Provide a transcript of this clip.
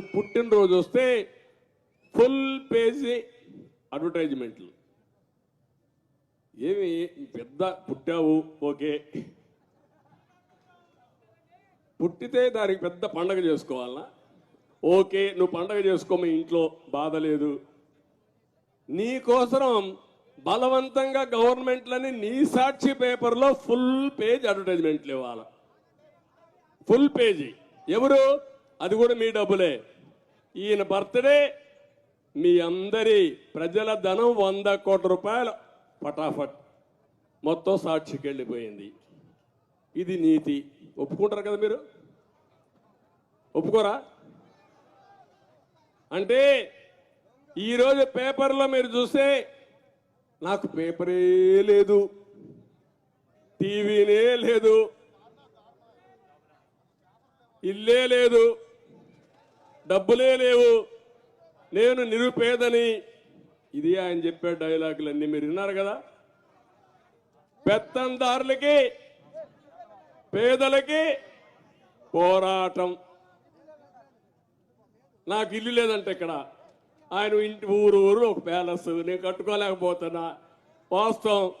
పుట్టినరోజు వస్తే full page అడ్వర్టైజ్మెంట్లు. ఏమి పెద్ద పుట్టావు ఓకే. పుట్టితే దానికి పెద్ద పండగ చేసుకోవాలా ఓకే నువ్వు పండగ చేసుకో మీ ఇంట్లో బాధ లేదు. నీకోసరం బలవంతంగా గవర్నమెంట్లని నీ సాక్షి పేపర్లో ఫుల్ పేజ్ అడ్వర్టైజ్మెంట్లు ఇవ్వాలి. Full page. ఎవరు? అది కూడా మీ డబ్బులే. ఈయన బర్త్డే మీ అందరి ప్రజల ధనం వంద కోట్ల రూపాయలు. పటాఫట్. మొత్తం సాక్షికి వెళ్ళిపోయింది. ఇది నీతి. ఒప్పుకుంటారు కదా మీరు? ఒప్పుకోరా? అంటే ఈరోజు పేపర్లో మీరు చూస్తే నాకు పేపరే లేదు. టీవీనే లేదు. ఇల్లే లేదు. డబ్బులే లేవు. నేను నిరుపేదని. ఇది ఆయన చెప్పే డైలాగులన్నీ మీరు విన్నారు కదా? పెత్తందారులకి పేదలకి పోరాటం. నాకు ఇల్లు లేదంటే ఇక్కడ. ఆయన ఇంటి ఊరు ఊరు ఒక ప్యాలెస్. నేను కట్టుకోలేకపోతున్నా. వాస్తవం.